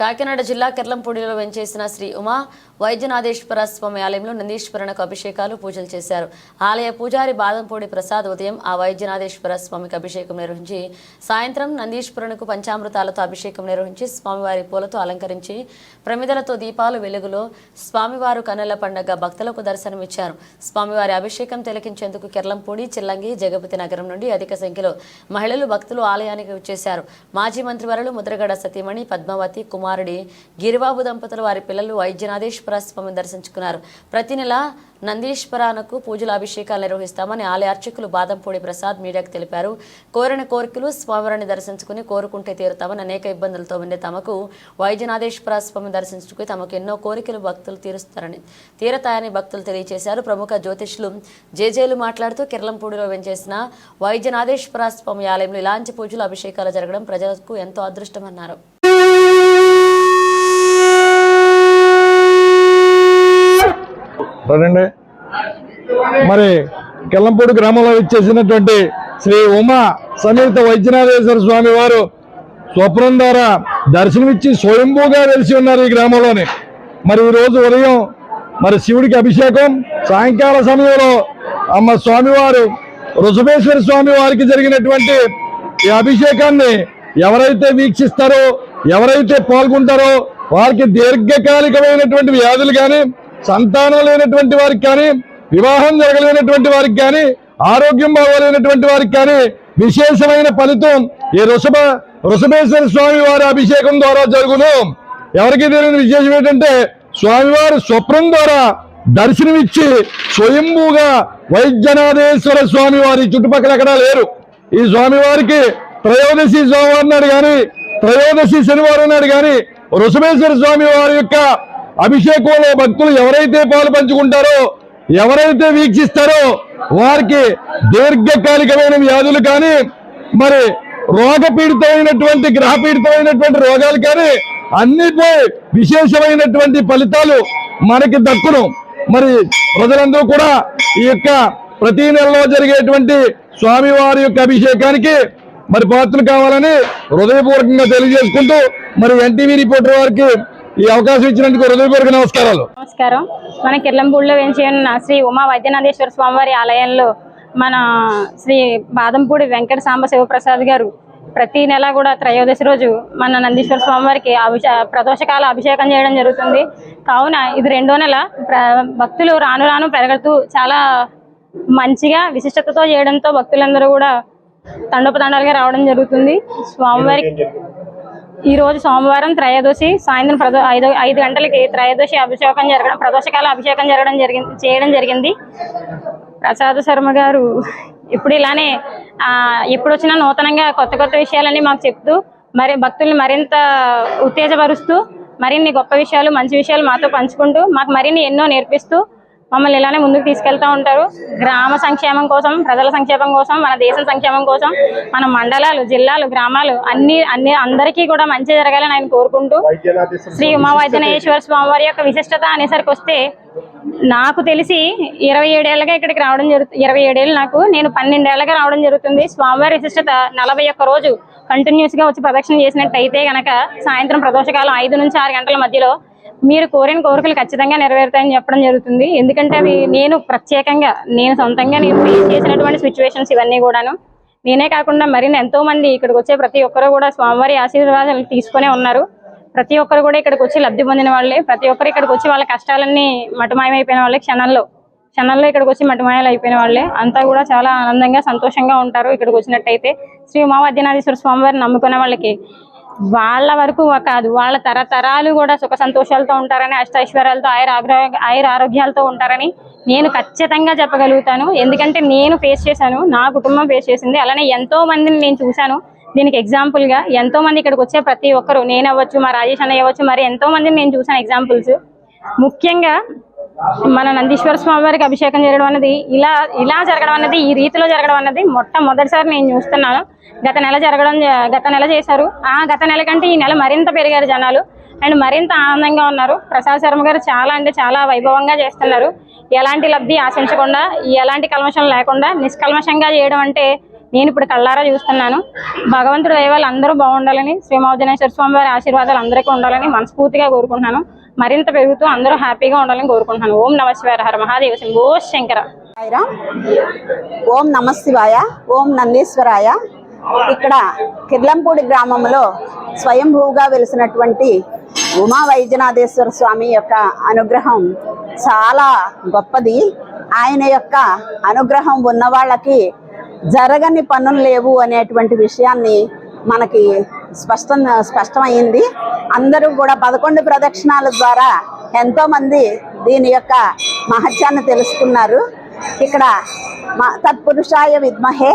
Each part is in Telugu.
కాకినాడ జిల్లా కిర్లంపూడిలో వెంచేసిన శ్రీ ఉమా వైద్యనాథేశ్వర స్వామి ఆలయంలో నందీశ్వరునకు అభిషేకాలు పూజలు చేశారు. ఆలయ పూజారి బాదంపూడి ప్రసాద్ ఉదయం ఆ వైద్యనాథేశ్వర స్వామికి అభిషేకం నిర్వహించి సాయంత్రం నందీశ్వరునకు పంచామృతాలతో అభిషేకం నిర్వహించి స్వామివారి పూలతో అలంకరించి ప్రమిదలతో దీపాలు వెలుగులో స్వామివారు కన్నుల పండగ భక్తులకు దర్శనమిచ్చారు. స్వామివారి అభిషేకం తిలకించేందుకు కిర్లంపూడి చిల్లంగి జగపతి నగరం నుండి అధిక సంఖ్యలో మహిళలు భక్తులు ఆలయానికి వచ్చేశారు. మాజీ మంత్రివారులు ముద్రగడ సతీమణి పద్మావతి కుమార్ కుమారుడి గిరిబాబు దంపతులు వారి పిల్లలు వైద్యనాథేశ్వర స్వామిని దర్శించుకున్నారు. ప్రతి నెల నందీశ్వరానకు పూజల అభిషేకాలు నిర్వహిస్తామని ఆలయ అర్చకులు బాదంపూడి ప్రసాద్ మీడియాకు తెలిపారు. కోరిన కోరికలు స్వామివారిని దర్శించుకుని కోరుకుంటే తీరుతామని అనేక ఇబ్బందులతో ఉండే తమకు వైద్యనాథేశ్వర స్వామిని దర్శించుకుని తమకు ఎన్నో కోరికలు భక్తులు తీరుస్తారని తీరతాయని భక్తులు తెలియజేశారు. ప్రముఖ జ్యోతిష్యులు జేజేలు మాట్లాడుతూ కిరళంపూడిలో వెంచేసిన వైద్యనాథేశ్వర స్వామి ఆలయంలో ఇలాంటి పూజలు అభిషేకాలు జరగడం ప్రజలకు ఎంతో అదృష్టమన్నారు. రండి మరి కెల్లంపూడి గ్రామంలో ఇచ్చేసినటువంటి శ్రీ ఉమా సమేత వైద్యనాథేశ్వర స్వామి వారు స్వప్నం ద్వారా దర్శనమిచ్చి స్వయంభూగా వెలిసి ఉన్నారు ఈ గ్రామంలోని. మరి ఈరోజు రోజు ఉదయం మరి శివుడికి అభిషేకం సాయంకాల సమయంలో అమ్మ స్వామివారు ఋషభేశ్వర స్వామి వారికి జరిగినటువంటి ఈ అభిషేకాన్ని ఎవరైతే వీక్షిస్తారో ఎవరైతే పాల్గొంటారో వారికి దీర్ఘకాలికమైనటువంటి వ్యాధులు కానీ సంతానం లేనటువంటి వారికి కానీ వివాహం జరగలేనటువంటి వారికి కానీ ఆరోగ్యం బాగోలేనటువంటి వారికి కానీ విశేషమైన ఫలితం ఈ ఋషభ ఋషభేశ్వర స్వామి వారి అభిషేకం ద్వారా జరుగును. ఎవరికి తెలియని విశేషం ఏంటంటే స్వామివారు స్వప్నం ద్వారా దర్శనమిచ్చి స్వయంభూగా వైద్యనాథేశ్వర స్వామి వారి చుట్టుపక్కల ఎక్కడా లేరు. ఈ స్వామివారికి త్రయోదశి సోమవారం నాడు కానీ త్రయోదశి శనివారం నాడు కానీ ఋషభేశ్వర స్వామి వారి యొక్క అభిషేకంలో భక్తులు ఎవరైతే పాలు పంచుకుంటారో ఎవరైతే వీక్షిస్తారో వారికి దీర్ఘకాలికమైన వ్యాధులు కానీ మరి రోగపీడితమైనటువంటి గ్రహపీడితమైనటువంటి రోగాలు కానీ అన్నిపై విశేషమైనటువంటి ఫలితాలు మనకి దక్కును. మరి ప్రజలందరూ కూడా ఈ యొక్క ప్రతి నెలలో జరిగేటువంటి స్వామివారి యొక్క అభిషేకానికి మరి పాత్రలు కావాలని హృదయపూర్వకంగా తెలియజేసుకుంటూ మరి ఎన్టీవీ రిపోర్టర్ వారికి ఈ అవకాశం ఇచ్చినందుకు హృదయపూర్వక నమస్కారాలు. నమస్కారం. మన కిర్లంపూడిలో ఉన్న శ్రీ ఉమా వైద్యనాథేశ్వర స్వామివారి ఆలయంలో మన శ్రీ బాదంపూడి వెంకట సాంబ శివప్రసాద్ గారు ప్రతి నెల కూడా త్రయోదశి రోజు మన నందీశ్వర స్వామివారికి అభిషే ప్రదోషకాల అభిషేకం చేయడం జరుగుతుంది. కావున ఇది రెండో నెల. భక్తులు రాను రాను పెరగతూ చాలా మంచిగా విశిష్టతతో చేయడంతో భక్తులందరూ కూడా తండోపతండాలుగా రావడం జరుగుతుంది. స్వామివారికి ఈ రోజు సోమవారం త్రయోదశి సాయంత్రం ప్రదో ఐదు ఐదు గంటలకి త్రయోదశి అభిషేకం జరగడం ప్రదోషకాల అభిషేకం జరగడం జరిగింది చేయడం జరిగింది. ప్రసాద శర్మ గారు ఇప్పుడు ఇలానే ఎప్పుడు వచ్చినా నూతనంగా కొత్త కొత్త విషయాలన్నీ మాకు చెప్తూ మరి భక్తుల్ని మరింత ఉత్తేజపరుస్తూ మరిన్ని గొప్ప విషయాలు మంచి విషయాలు మాతో పంచుకుంటూ మాకు మరిన్ని ఎన్నో నేర్పిస్తూ మమ్మల్ని ఇలానే ముందుకు తీసుకెళ్తా ఉంటారు. గ్రామ సంక్షేమం కోసం ప్రజల సంక్షేమం కోసం మన దేశం సంక్షేమం కోసం మన మండలాలు జిల్లాలు గ్రామాలు అన్ని అన్ని అందరికీ కూడా మంచి జరగాలని ఆయన కోరుకుంటూ శ్రీ ఉమా వైద్యనాథేశ్వర స్వామి వారి యొక్క విశిష్టత అనేసరికి వస్తే నాకు తెలిసి ఇరవై ఏడేళ్ళగా ఇక్కడికి రావడం జరుగుతుంది ఇరవై ఏడేళ్ళు నాకు నేను పన్నెండేళ్ళగా రావడం జరుగుతుంది. స్వామివారి విశిష్టత నలభై ఒక్క రోజు కంటిన్యూస్గా వచ్చి ప్రదక్షిణ చేసినట్టయితే గనక సాయంత్రం ప్రదోషకాలం ఐదు నుంచి ఆరు గంటల మధ్యలో మీరు కోరిన కోరికలు ఖచ్చితంగా నెరవేరుతాయని చెప్పడం జరుగుతుంది. ఎందుకంటే అవి నేను ప్రత్యేకంగా నేను సొంతంగా నేను ఫేస్ చేసినటువంటి సిచ్యువేషన్స్ ఇవన్నీ కూడాను. నేనే కాకుండా మరిన్ని ఎంతో మంది ఇక్కడికి వచ్చే ప్రతి ఒక్కరు కూడా స్వామివారి ఆశీర్వాదాలు తీసుకునే ఉన్నారు. ప్రతి ఒక్కరు కూడా ఇక్కడికి వచ్చి లబ్ధి పొందిన వాళ్ళే. ప్రతి ఒక్కరు ఇక్కడికి వచ్చి వాళ్ళ కష్టాలన్నీ మటుమాయమైపోయిన వాళ్ళే. క్షణంలో క్షణంలో ఇక్కడికి వచ్చి మటుమాయాలు అయిపోయిన వాళ్ళే. అంతా కూడా చాలా ఆనందంగా సంతోషంగా ఉంటారు ఇక్కడికి వచ్చినట్టయితే. శ్రీ ఉమావద్యనాథేశ్వర స్వామివారిని నమ్ముకునే వాళ్ళకి వాళ్ళ వరకు కాదు వాళ్ళ తరతరాలు కూడా సుఖ సంతోషాలతో ఉంటారని అష్టైశ్వర్యాలతో ఆయుర ఆయుర ఆరోగ్యాలతో ఉంటారని నేను ఖచ్చితంగా చెప్పగలుగుతాను. ఎందుకంటే నేను ఫేస్ చేశాను నా కుటుంబం ఫేస్ చేసింది. అలానే ఎంతో మందిని నేను చూశాను. దీనికి ఎగ్జాంపుల్గా ఎంతో మంది ఇక్కడికి వచ్చే ప్రతి ఒక్కరు నేను అవ్వచ్చు మా రాజేష్ అన్న అవ్వచ్చు మరి ఎంతో మందిని నేను చూశాను ఎగ్జాంపుల్స్ ముఖ్యంగా మన నందీశ్వర స్వామి వారికి అభిషేకం జరగడం అనేది ఇలా ఇలా జరగడం అనేది ఈ రీతిలో జరగడం అనేది మొట్టమొదటిసారి నేను చూస్తున్నాను. గత నెల జరగడం గత నెల చేశారు. ఆ గత నెల కంటే ఈ నెల మరింత పెరిగారు జనాలు. అండ్ మరింత ఆనందంగా ఉన్నారు. ప్రసాద్ శర్మ గారు చాలా అంటే చాలా వైభవంగా చేస్తున్నారు. ఎలాంటి లబ్ధి ఆశించకుండా ఎలాంటి కల్మషం లేకుండా నిష్కల్మషంగా చేయడం అంటే నేను ఇప్పుడు కళ్ళారా చూస్తున్నాను. భగవంతుడు దైవాలు అందరూ బాగుండాలని శ్రీ మౌజనేశ్వర స్వామి వారి ఆశీర్వాదాలు అందరికీ ఉండాలని మనస్ఫూర్తిగా కోరుకుంటున్నాను. మరింత పెరుగుతూ అందరూ హ్యాపీగా ఉండాలని కోరుకుంటున్నాను. ఓం నమ శివాయ హర మహాదేవ శంభో శంకర. సాయిరామ్. ఓం నమ శివాయ. ఓం నందీశ్వరాయ. ఇక్కడ కిర్లంపూడి గ్రామంలో స్వయంభూగా వెలిసినటువంటి ఉమా వైద్యనాథేశ్వర స్వామి యొక్క అనుగ్రహం చాలా గొప్పది. ఆయన యొక్క అనుగ్రహం ఉన్న వాళ్ళకి జరగని పనులు లేవు అనేటువంటి విషయాన్ని మనకి స్పష్టం స్పష్టమైంది అందరూ కూడా పదకొండు ప్రదక్షిణాల ద్వారా ఎంతోమంది దీని యొక్క మహత్యాన్ని తెలుసుకున్నారు. ఇక్కడ మ- తత్పురుషాయ విద్మహే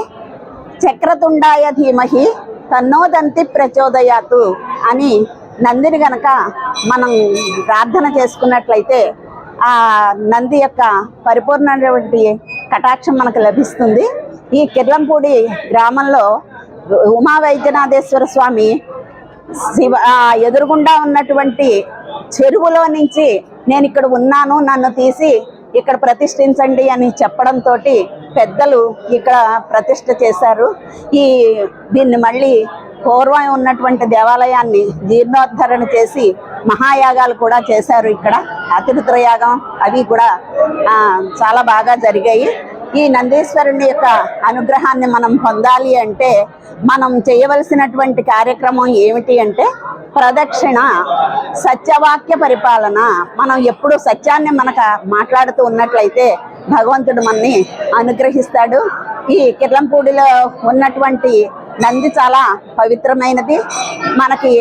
చక్రతుండాయ ధీమహి తన్నోదంతి ప్రచోదయాతు అని నందిని గనక మనం ప్రార్థన చేసుకున్నట్లయితే ఆ నంది యొక్క పరిపూర్ణమైనటువంటి కటాక్షం మనకు లభిస్తుంది. ఈ కిర్లంపూడి గ్రామంలో ఉమా వైద్యనాథేశ్వర స్వామి శివ ఎదురుగుండా ఉన్నటువంటి చెరువులో నుంచి నేను ఇక్కడ ఉన్నాను నన్ను తీసి ఇక్కడ ప్రతిష్ఠించండి అని చెప్పడంతో పెద్దలు ఇక్కడ ప్రతిష్ఠ చేశారు. ఈ దీన్ని మళ్ళీ పూర్వం ఉన్నటువంటి దేవాలయాన్ని జీర్ణోద్ధరణ చేసి మహాయాగాలు కూడా చేశారు ఇక్కడ. అతిరుద్రయాగం అవి కూడా చాలా బాగా జరిగాయి. ఈ నందీశ్వరుని యొక్క అనుగ్రహాన్ని మనం పొందాలి అంటే మనం చేయవలసినటువంటి కార్యక్రమం ఏమిటి అంటే ప్రదక్షిణ సత్యవాక్య పరిపాలన. మనం ఎప్పుడు సత్యాన్ని మనకు మాట్లాడుతూ ఉన్నట్లయితే భగవంతుడు మనని అనుగ్రహిస్తాడు. ఈ కిర్లంపూడిలో ఉన్నటువంటి నంది చాలా పవిత్రమైనది. మనకి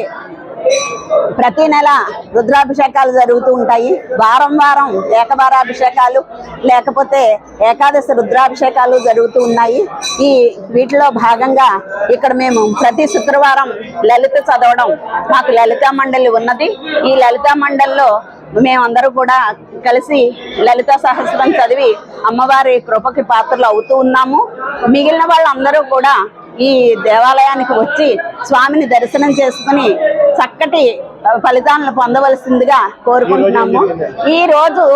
ప్రతి నెల రుద్రాభిషేకాలు జరుగుతూ ఉంటాయి. వారం వారం ఏకవారాభిషేకాలు లేకపోతే ఏకాదశి రుద్రాభిషేకాలు జరుగుతూ ఉన్నాయి. ఈ వీటిలో భాగంగా ఇక్కడ మేము ప్రతి శుక్రవారం లలిత చదవడం మాకు లలితా మండలి ఉన్నది. ఈ లలితా మండలిలో మేమందరూ కూడా కలిసి లలిత సహస్రం చదివి అమ్మవారి కృపకి పాత్రలు అవుతూ ఉన్నాము. మిగిలిన వాళ్ళందరూ కూడా ఈ దేవాలయానికి వచ్చి స్వామిని దర్శనం చేసుకుని చక్కటి ఫలితాలను పొందవలసిందిగా కోరుకుంటున్నాము. ఈ రోజు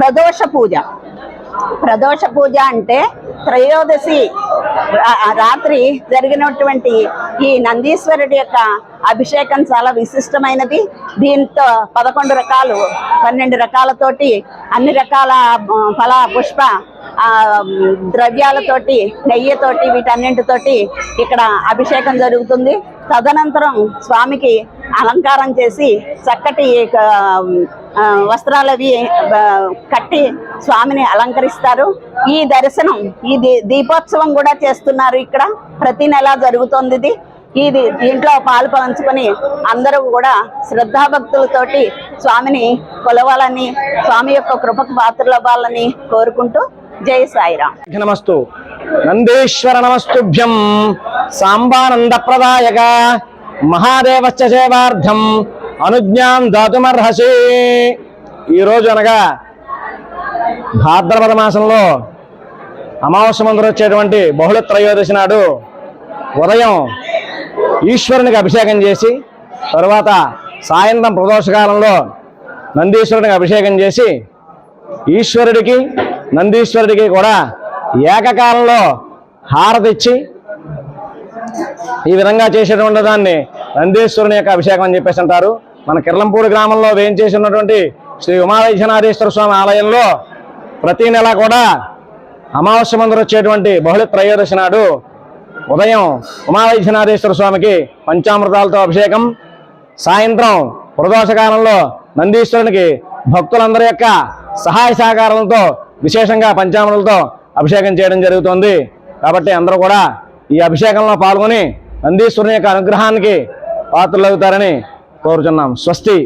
ప్రదోష పూజ. ప్రదోష పూజ అంటే త్రయోదశి రాత్రి జరిగినటువంటి ఈ నందీశ్వరుడి యొక్క అభిషేకం చాలా విశిష్టమైనది. దీంతో పదకొండు రకాలు పన్నెండు రకాలతోటి అన్ని రకాల ఫల పుష్ప ద్రవ్యాలతోటి నెయ్యితోటి వీటన్నింటితోటి ఇక్కడ అభిషేకం జరుగుతుంది. తదనంతరం స్వామికి అలంకారం చేసి చక్కటి వస్త్రాలవి కట్టి స్వామిని అలంకరిస్తారు. ఈ దర్శనం ఈ దీపోత్సవం కూడా చేస్తున్నారు ఇక్కడ. ప్రతి నెల జరుగుతోంది ఇది. ఇది దీంట్లో పాలు పంచుకొని అందరూ కూడా శ్రద్ధాభక్తులతోటి స్వామిని కొలవాలని స్వామి యొక్క కృపకు పాత్రలవ్వాలని కోరుకుంటూ జై సాయిరామ్. నమస్తు. నందీశ్వర నమస్తుభ్యం. సాంబానంద ప్రదాయక మహాదేవశ్చ సేవార్థం అనుజ్ఞాం దాతుమర్హసి. ఈరోజు అనగా భాద్రపద మాసంలో అమావాస్య మందులు వచ్చేటువంటి బహుళ త్రయోదశి నాడు ఉదయం ఈశ్వరునికి అభిషేకం చేసి తరువాత సాయంత్రం ప్రదోషకాలంలో నందీశ్వరునికి అభిషేకం చేసి ఈశ్వరుడికి నందీశ్వరుడికి కూడా ఏకకాలంలో హారతిచ్చి ఈ విధంగా చేసేటువంటి దాన్ని నందీశ్వరుని యొక్క అభిషేకం అని చెప్పేసి అంటారు. మన కిర్లంపూడి గ్రామంలో వేయించేసి ఉన్నటువంటి శ్రీ ఉమావైద్యనాథేశ్వర స్వామి ఆలయంలో ప్రతి నెల కూడా అమావాస్య మందులు వచ్చేటువంటి బహుళ త్రయోదశి నాడు ఉదయం ఉమావైద్యనాథేశ్వర స్వామికి పంచామృతాలతో అభిషేకం సాయంత్రం ప్రదోషకాలంలో నందీశ్వరునికి భక్తులందరి యొక్క సహాయ సహకారంతో విశేషంగా పంచామృతాలతో అభిషేకం చేయడం జరుగుతుంది. కాబట్టి అందరూ కూడా ఈ అభిషేకంలో పాల్గొని నందీశ్వరుని యొక్క అనుగ్రహానికి పాత్రలవుతారని కోరుచున్నాం. స్వస్తి.